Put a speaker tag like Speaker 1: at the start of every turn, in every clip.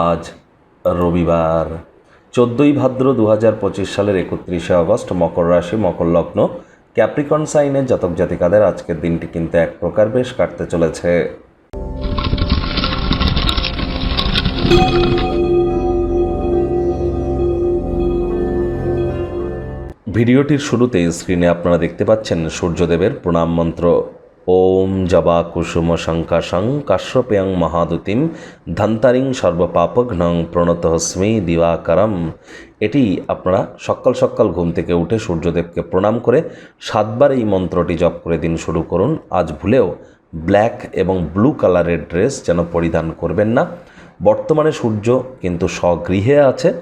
Speaker 1: আজ রবিবার। চোদ্দোই ভাদ্র দু হাজার পঁচিশ সালের একত্রিশে আগস্ট, মকর রাশি, মকর লগ্ন, ক্যাপ্রিকন সাইনের জাতক জাতিকাদের আজকের দিনটি কিন্তু এক প্রকার বেশ কাটতে চলেছে। ভিডিওটির শুরুতে স্ক্রিনে আপনারা দেখতে পাচ্ছেন সূর্যদেবের প্রণাম মন্ত্র। ওম জবা কুসুম শঙ্কাশং কাশ্যপেয়ং মহাদুতিম ধন্তারিং সর্বপাপঘ্নং প্রণতহস্মি দিবাকরম। এটি আপনারা সকাল সকাল ঘুম থেকে উঠে সূর্যদেবকে প্রণাম করে সাতবার এই মন্ত্রটি জপ করে দিন শুরু করুন। আজ ভুলেও ব্ল্যাক এবং ব্লু কালারের ড্রেস যেন পরিধান করবেন না। বর্তমানে সূর্য কিন্তু স্বগৃহে আছে।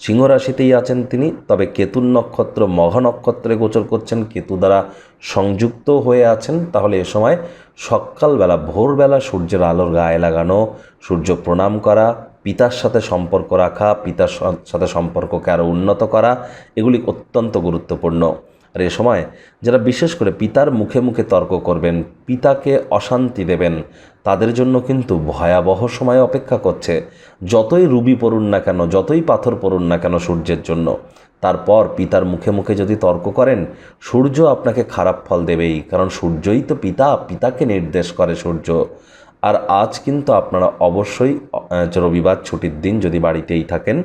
Speaker 1: সিংহ রাশিতেই আছেন তিনি, তবে কেতুর নক্ষত্র, মঘ নক্ষত্রে গোচর করছেন। কেতু দ্বারা সংযুক্ত হয়ে আছেন। তাহলে এ সময় সকালবেলা, ভোরবেলা সূর্যের আলোর গায়ে লাগানো, সূর্য প্রণাম করা, পিতার সাথে সম্পর্ক রাখা, পিতার সাথে সম্পর্ককে আরও উন্নত করা, এগুলি অত্যন্ত গুরুত্বপূর্ণ। আর এ সময় যারা বিশেষ করে পিতার মুখে মুখে তর্ক করবেন, পিতাকে অশান্তি দেবেন, তাদের জন্য কিন্তু ভয়াবহ সময় অপেক্ষা করছে। যতই রুবি পড়ুন না কেন, যতই পাথর পড়ুন না কেন সূর্যের জন্য, তারপর পিতার মুখে মুখে যদি তর্ক করেন, সূর্য আপনাকে খারাপ ফল দেবেই, কারণ সূর্যই তো পিতা, পিতাকে নির্দেশ করে সূর্য। আর আজ কিন্তু আপনারা অবশ্যই রবিবার ছুটির দিন যদি বাড়িতেই থাকেন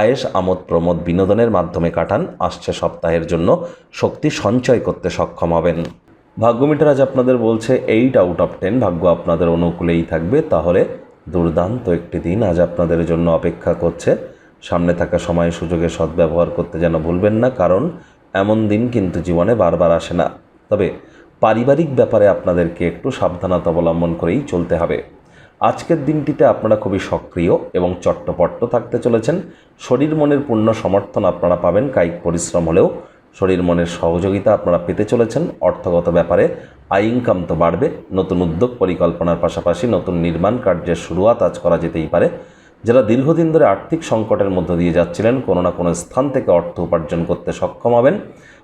Speaker 1: আয়েস আমোদ প্রমোদ বিনোদনের মাধ্যমে কাটান, আসছে সপ্তাহের জন্য শক্তি সঞ্চয় করতে সক্ষম হবেন। ভাগ্যমিটার আজ আপনাদের বলছে, এইট আউট অফ টেন, ভাগ্য আপনাদের অনুকূলেই থাকবে। তাহলে দুর্দান্ত একটি দিন আজ আপনাদের জন্য অপেক্ষা করছে। সামনে থাকা সময় সুযোগে সদ্ব্যবহার করতে যেন ভুলবেন না, কারণ এমন দিন কিন্তু জীবনে বারবার আসে না। তবে পারিবারিক ব্যাপারে আপনাদেরকে একটু সাবধানতা অবলম্বন করেই চলতে হবে। আজকের দিনটিতে আপনারা খুবই সক্রিয় এবং চট্টপট্ট থাকতে চলেছেন। শরীর মনের পূর্ণ সমর্থন আপনারা পাবেন, কায়িক পরিশ্রম হলেও শরীর মনের সহযোগিতা আপনারা পেতে চলেছেন। অর্থগত ব্যাপারে আয় ইনকাম তো বাড়বে, নতুন উদ্যোগ পরিকল্পনার পাশাপাশি নতুন নির্মাণ কার্যের শুরুয়াত আজ করা যেতেই পারে। যারা দীর্ঘদিন ধরে আর্থিক সংকটের মধ্য দিয়ে যাচ্ছিলেন, কোনো না কোনো স্থান থেকে অর্থ উপার্জন করতে সক্ষম হবেন।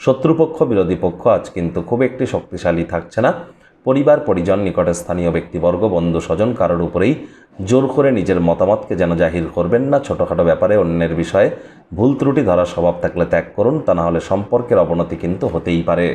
Speaker 1: শত্রুপক্ষ, বিরোধী পক্ষ আজ কিন্তু খুব একটি শক্তিশালী থাকছে না। পরিবার, পরিজন, নিকটে স্থানীয় ব্যক্তিবর্গ, বন্ধু, স্বজন কারোর উপরেই জোর করে নিজের মতামতকে যেন জাহির করবেন না। ছোটোখাটো ব্যাপারে অন্যের বিষয়ে ভুল ত্রুটি ধরার স্বভাব থাকলে ত্যাগ করুন। তা নাহলে সম্পর্কের অবনতি কিন্তু হতেই পারে।